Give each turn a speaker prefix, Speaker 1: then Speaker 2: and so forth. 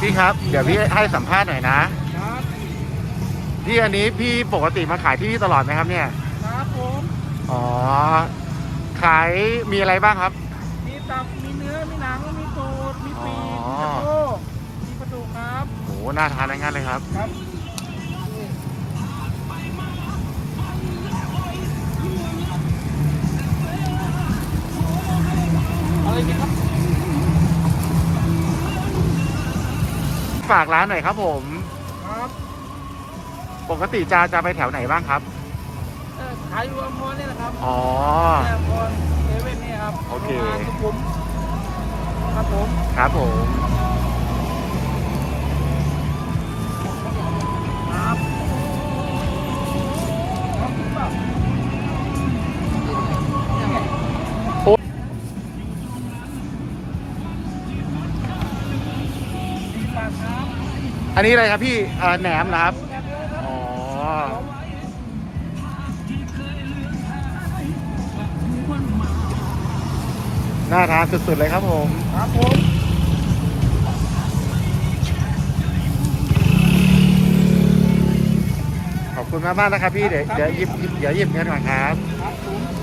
Speaker 1: พี่ครับ เดี๋ยวพี่ให้สัมภาษณ์หน่อยนะ
Speaker 2: ครับ
Speaker 1: พี่อันนี้พี่ปกติมาขายที่นี่ตลอดไหมครับเนี่ย
Speaker 2: ครับผม
Speaker 1: อ๋อ ขายมีอะไรบ้างครับ
Speaker 2: มีตับมีเนื้อมีหนังมีตูดมีปีก
Speaker 1: อ๋อ
Speaker 2: มีตะโก้มีปลาดุกครับ
Speaker 1: โหน่าทานทั้งนั้นเลยครับ
Speaker 2: ครับอะไรดีครับ
Speaker 1: ฝากร้านหน่อยครับผม
Speaker 2: ครับ
Speaker 1: ปกติจะจะไปแถวไหนบ้างครับ
Speaker 2: เอ่อขายอยู่อัมพรนี่แหละครับ
Speaker 1: อ๋อ
Speaker 2: แอมพรเซเว่นนี่ครับ
Speaker 1: โอเค
Speaker 2: โรงงานสุขุมครับผม
Speaker 1: ครับผม อันนี้อะไรครับพี่เอ่อแหนมนะ
Speaker 2: ครับ
Speaker 1: อ๋อ น่าทานสุดๆเลยครับผม
Speaker 2: ครับผม
Speaker 1: ขอบคุณมากๆนะครับพี่ เดี๋ยวเดี๋ยวหยิบหยิบเดี๋ยวหยิบเงินก่อนครับ
Speaker 2: ครับผม